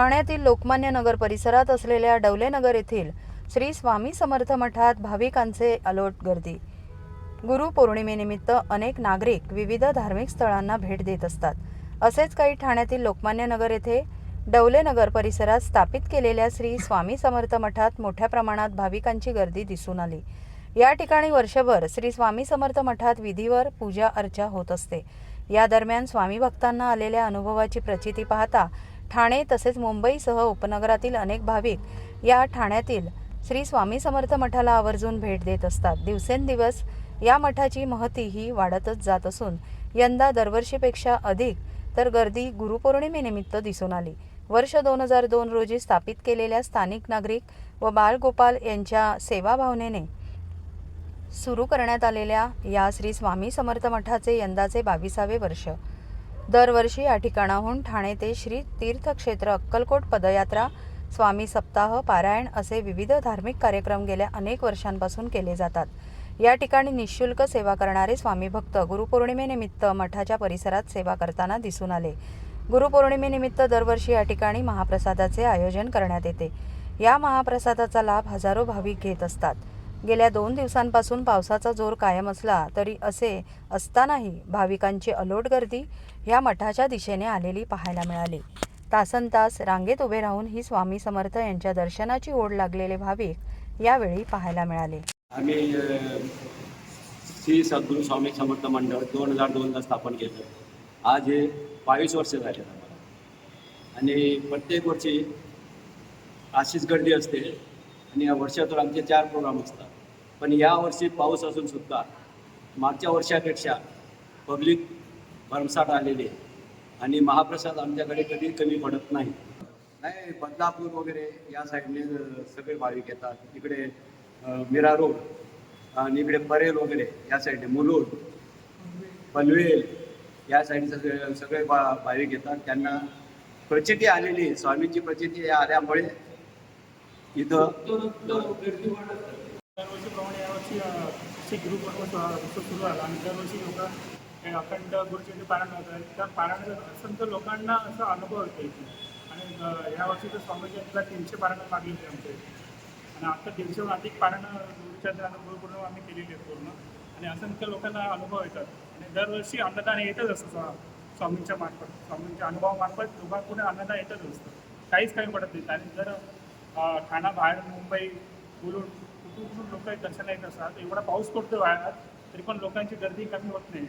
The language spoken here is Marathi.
ठाण्यातील लोकमान्य नगर परिसरात असलेल्या डवलेनगर येथील श्री स्वामी समर्थ मठात भाविकांचे अलोट गर्दी. गुरु पौर्णिमेनिमित्त अनेक नागरिक विविध धार्मिक स्थळांना भेट देत असतात. असेच काही ठाण्यातील लोकमान्य नगर येथे डवलेनगर परिसरात स्थापित केलेल्या श्री स्वामी समर्थ मठात मोठ्या प्रमाणात भाविकांची गर्दी दिसून आली. या ठिकाणी वर्षभर श्री स्वामी समर्थ मठात विधीवर पूजा अर्चा होत असते. या दरम्यान स्वामी भक्तांना आलेल्या अनुभवाची प्रचिती पाहता ठाणे तसेच मुंबईसह उपनगरातील अनेक भाविक या ठाण्यातील श्री स्वामी समर्थ मठाला आवर्जून भेट देत असतात. दिवसेंदिवस या मठाची महती ही वाढतच जात असून यंदा दरवर्षीपेक्षा अधिक तर गर्दी गुरुपौर्णिमेनिमित्त दिसून आली. वर्ष दोन हजार दोन रोजी स्थापित केलेल्या स्थानिक नागरिक व बाळगोपाल यांच्या सेवाभावनेने सुरू करण्यात आलेल्या या श्री स्वामी समर्थ मठाचे यंदाचे बावीसावे वर्ष दरवर्षी या ठिकाणाहून ठाणे ते श्री तीर्थक्षेत्र अक्कलकोट पदयात्रा स्वामी सप्ताह पारायण असे विविध धार्मिक कार्यक्रम गेल्या अनेक वर्षांपासून केले जातात. या ठिकाणी निशुल्क सेवा करणारे स्वामी भक्त गुरुपौर्णिमेनिमित्त मठाच्या परिसरात सेवा करताना दिसून आले. गुरुपौर्णिमेनिमित्त दरवर्षी या ठिकाणी महाप्रसादाचे आयोजन करण्यात येते. या महाप्रसादाचा लाभ हजारो भाविक घेत असतात. गेल्या दोन दिवसांपासून पावसाचा जोर कायम असला तरी असे असतानाही भाविकांची अलोट गर्दी ह्या मठाच्या दिशेने आलेली पाहायला मिळाली. तासन तास रांगेत उभे राहून ही स्वामी समर्थ यांच्या दर्शनाची ओढ लागलेले भाविक यावेळी पाहायला मिळाले. आम्ही श्री सद्गुरू स्वामी समर्थ मंडळ दोन हजार दोनला स्थापन केलं. आज हे बावीस वर्ष झाले. आणि प्रत्येक वर्षी अशीच गर्दी असते. आणि या वर्षातून आमचे चार प्रोग्राम असतात. पण या वर्षी पाऊस असून सुद्धा मागच्या वर्षापेक्षा पब्लिक भरमसाठ आलेली आहे आणि महाप्रसाद आमच्याकडे कधी कमी पडत नाही. नाही बदलापूर वगैरे या साईडने सगळे भाविक येतात. इकडे मिरा मीरा रोड आणि इकडे परेल वगैरे या साईडने मुलूड पनवेल या साईडचे सगळे सगळे भाविक येतात. त्यांना प्रचिती आलेली स्वामींची प्रचिती आल्यामुळे इथं दरवर्षीप्रमाणे यावर्षी अ, सिख ग्रुप उत्सव सुरू झाला आणि दरवर्षी लोक हे अखंड गुरुचरित्र पारायण होतात त्या पारायण असंख्य लोकांना असा अनुभव येतो इथे. आणि अ, यावर्षी तर स्वामी जयंतीला तीनशे पारायण लागली होती आमच्या आणि आता दीडशेहून अधिक पारायण गुरुचरित्र आणि आम्ही केलेली आहे पूर्ण. आणि असंख्य लोकांना अनुभव येतात. आणि दरवर्षी अन्नदान येतच असतं स्वामींच्या मार्फत. स्वामींच्या अनुभवामार्फत लोकांपुढे अन्नदान येतच असतं. काहीच काही पडत नाही. आणि जर ठाणा बाहेर मुंबई बोलून कुठून कुठून लोक दर्शनाला येत असतात एवढा पाऊस पडतो बाहेर तरी पण लोकांची गर्दी कमी होत नाही.